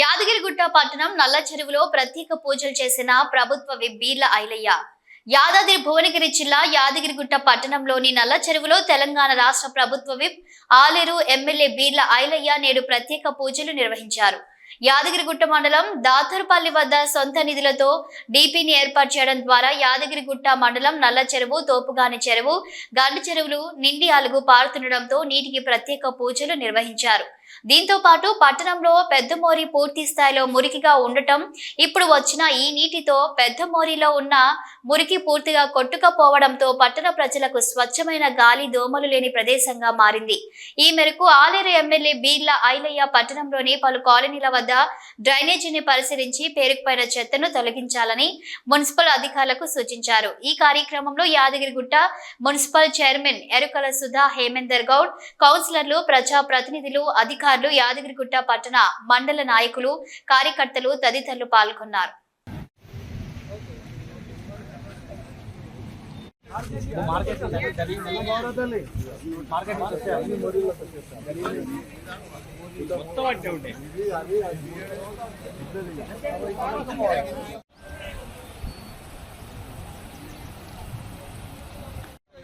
యాదగిరిగుట్ట పట్టణం నల్ల చెరువులో ప్రత్యేక పూజలు చేసిన ప్రభుత్వ విప్ బీర్ల ఐలయ్య. యాదాద్రి భువనగిరి జిల్లా యాదగిరిగుట్ట పట్టణంలోని నల్ల చెరువులో తెలంగాణ రాష్ట్ర ప్రభుత్వ విప్ ఆలేరు ఎమ్మెల్యే బీర్ల ఐలయ్య నేడు ప్రత్యేక పూజలు నిర్వహించారు. యాదగిరిగుట్ట మండలం దాతర్పల్లి వద్ద సొంత నిధులతో డీపీని ఏర్పాటు చేయడం ద్వారా యాదగిరిగుట్ట మండలం నల్ల చెరువు తోపుగాని చెరువు గండి చెరువులు నిండి అలుగు పారుతుండడంతో నీటికి ప్రత్యేక పూజలు నిర్వహించారు. దీంతో పాటు పట్టణంలో పెద్ద మోరి పూర్తి స్థాయిలో మురికిగా ఉండటం ఇప్పుడు వచ్చిన ఈ నీటితో పెద్ద మోరిలో ఉన్న మురికి పూర్తిగా కొట్టుకపోవడంతో పట్టణ ప్రజలకు స్వచ్ఛమైన గాలి దోమలు లేని ప్రదేశంగా మారింది. ఈ మేరకు ఆలేరు ఎమ్మెల్యే బీర్ల ఐలయ్య పట్టణంలోని పలు కాలనీల వద్ద డ్రైనేజీని పరిశీలించి పేరుకుపోయిన చెత్తను తొలగించాలని మున్సిపల్ అధికారులకు సూచించారు. ఈ కార్యక్రమంలో యాదగిరిగుట్ట మున్సిపల్ చైర్మన్ ఎరుకల సుధా హేమేందర్ గౌడ్ కౌన్సిలర్లు ప్రజా ప్రతినిధులు అధికారులు యాదగిరిగుట్ట పట్టణ మండల నాయకులు కార్యకర్తలు తదితరులు పాల్గొన్నారు. మొత్తం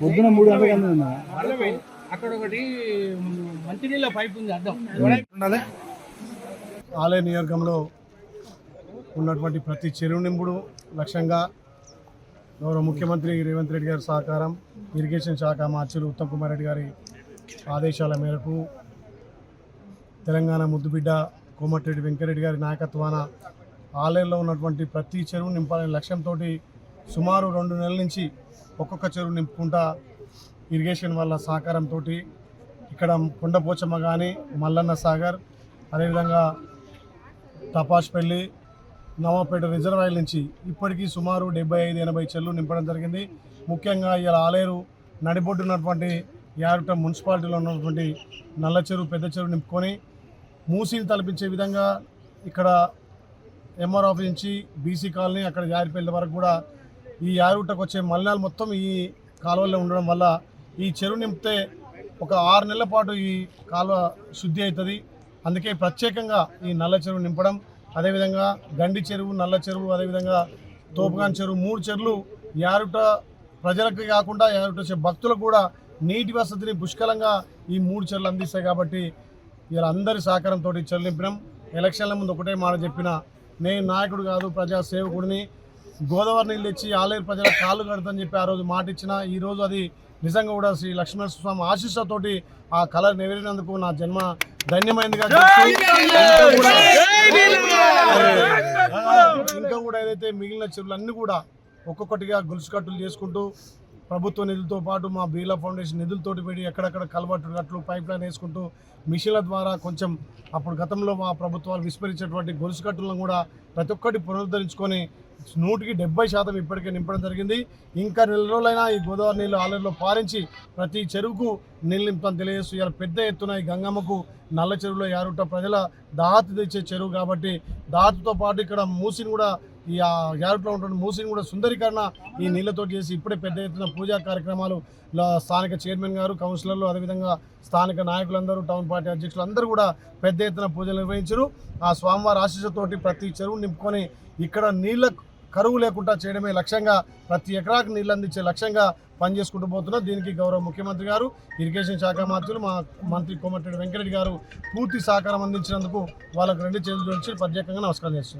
పొద్దున మూడు గంటలకు అక్కడ ఒకటి మంచినీళ్ళ పైప్ ఉంది ఉండాలి. ఆలయ నియోజకంలో ఉన్నటువంటి ప్రతి చెరువు నింపుడు లక్ష్యంగా గౌరవ ముఖ్యమంత్రి రేవంత్ రెడ్డి గారి సహకారం ఇరిగేషన్ శాఖ మార్చులు ఉత్తమ్ కుమార్ రెడ్డి గారి ఆదేశాల మేరకు తెలంగాణ ముద్దుబిడ్డ కోమటిరెడ్డి వెంకరెడ్డి గారి నాయకత్వాన ఆలయంలో ఉన్నటువంటి ప్రతి చెరువు నింపాలనే లక్ష్యంతో సుమారు రెండు నెలల నుంచి ఒక్కొక్క చెరువు నింపుకుంటా ఇరిగేషన్ వల్ల సహకారంతో ఇక్కడ కొండపోచమ్మ కానీ మల్లన్న సాగర్ అదేవిధంగా తపాష్పల్లి నవాపేట రిజర్వాయర్ నుంచి ఇప్పటికీ సుమారు డెబ్బై ఐదు ఎనభై చెల్లు నింపడం జరిగింది. ముఖ్యంగా ఇలా ఆలేరు నడిబొడ్డున్నటువంటి యారుట మున్సిపాలిటీలో ఉన్నటువంటి నల్ల చెరువు పెద్ద చెరువు నింపుకొని మూసిని తలపించే విధంగా ఇక్కడ ఎంఆర్ ఆఫీస్ నుంచి బీసీ కాలనీ అక్కడ యారిపల్లి వరకు కూడా ఈ యారుటకు వచ్చే మలినాలు మొత్తం ఈ కాలువల్లో ఉండడం వల్ల ఈ చెరువు నింపితే ఒక ఆరు నెలల పాటు ఈ కాలువ శుద్ధి అవుతుంది. అందుకే ప్రత్యేకంగా ఈ నల్ల చెరువు నింపడం అదేవిధంగా గండి చెరువు నల్ల చెరువు అదేవిధంగా తోపుగాన్ చెరువు మూడు చెరువులు యారుట ప్రజలకు కాకుండా యారుట భక్తులకు కూడా నీటి వసతిని పుష్కలంగా ఈ మూడు చెరువులు అందిస్తాయి కాబట్టి ఇలా అందరి సహకారంతో చెరువు ఎలక్షన్ల ముందు ఒకటే మాట చెప్పిన నేను నాయకుడు కాదు ప్రజా సేవకుడిని. గోదావరి నీళ్ళు ఇచ్చి ఆలేరు ప్రజల కాళ్ళు కడతని చెప్పి ఆ రోజు మాట ఇచ్చిన ఈరోజు అది నిజంగా కూడా శ్రీ లక్ష్మణ స్వామి ఆశీస్సుతోటి ఆ కళ నెరవేరినందుకు నా జన్మ ధన్యమైందిగా ఇంకా కూడా ఏదైతే మిగిలిన చెరువులు అన్ని కూడా ఒక్కొక్కటిగా గొలుసు కట్టులు చేసుకుంటూ ప్రభుత్వ నిధులతో పాటు మా బీర్లా ఫౌండేషన్ నిధులతోటి పెట్టి ఎక్కడెక్కడ కలవట్టు గట్లు పైప్ లైన్ వేసుకుంటూ మిషన్ల ద్వారా కొంచెం అప్పుడు గతంలో మా ప్రభుత్వాలు విస్మరించేటువంటి గొలుసు కట్టులను కూడా ప్రతి ఒక్కటి పునరుద్ధరించుకొని నూటికి డెబ్బై శాతం ఇప్పటికే నింపడం జరిగింది. ఇంకా నెల రోజులైనా ఈ గోదావరి నీళ్ళు ఆలయంలో పారించి ప్రతి చెరువుకు నీళ్ళు నింపుతాను తెలియజేస్తూ ఇలా పెద్ద ఎత్తున ఈ గంగమ్మకు నల్ల చెరువులో యారుట ప్రజల దాహత తెచ్చే చెరువు కాబట్టి దాహతతో పాటు ఇక్కడ మూసిని కూడా ఈ ఆ యారుట్లో ఉంటున్న మూసిని కూడా సుందరీకరణ ఈ నీళ్ళతో చేసి ఇప్పుడే పెద్ద ఎత్తున పూజా కార్యక్రమాలు స్థానిక చైర్మన్ గారు కౌన్సిలర్లు అదేవిధంగా స్థానిక నాయకులందరూ టౌన్ పార్టీ అధ్యక్షులు అందరూ కూడా పెద్ద ఎత్తున పూజలు నిర్వహించారు. ఆ స్వామివారి ఆశీస్సుతోటి ప్రతి చెరువు నింపుకొని ఇక్కడ నీళ్ళ కరువు లేకుండా చేయడమే లక్ష్యంగా ప్రతి ఎకరాకు నీళ్ళు అందించే లక్ష్యంగా పనిచేసుకుంటూ పోతున్నారు. దీనికి గౌరవ ముఖ్యమంత్రి గారు ఇరిగేషన్ శాఖ మంత్రులు మా మంత్రి కోమటిరెడ్డి వెంకరెడ్డి గారు పూర్తి సహకారం అందించినందుకు వాళ్ళకు రెండు చేతులు జోడించి ప్రత్యేకంగా నమస్కారం చేస్తున్నారు